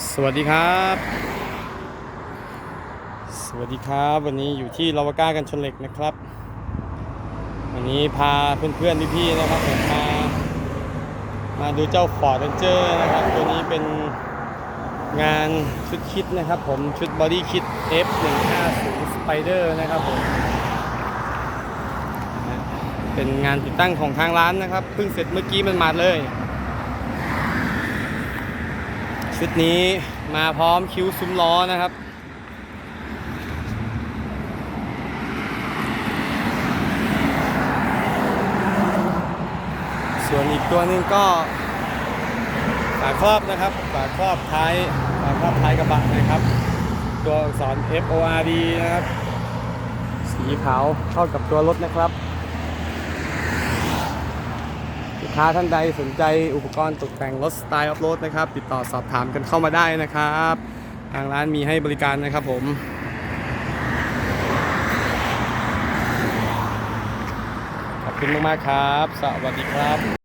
สวัสดีครับ สวัสดีครับ วันนี้อยู่ที่ลาวาก้ากันชนเหล็กนะครับ วันนี้พาเพื่อนๆพี่ๆนะครับผมมามาดูเจ้า Ford Ranger นะครับ ตัวนี้เป็นงานชุดคิดนะครับผมชุดบอดี้คิด F150 Spider นะครับผมเป็นงานติดตั้งของทางร้านนะครับเพิ่งเสร็จเมื่อกี้มันมาเลย ชุดนี้มาพร้อมคิ้วซุ้มล้อนะครับ ส่วนอีกตัวนึงก็ฝาครอบนะครับฝาครอบท้ายฝาครอบท้ายกระบะนะครับ ตัวอักษร F O R D นะครับ สีขาวเข้ากับตัวรถนะครับ ลูกค้าท่านใดสนใจอุปกรณ์ตกแต่งรถสไตล์ออฟโรดนะครับ ติดต่อสอบถามกันเข้ามาได้นะครับ ทางร้านมีให้บริการนะครับผมขอบคุณมากๆครับ สวัสดีครับ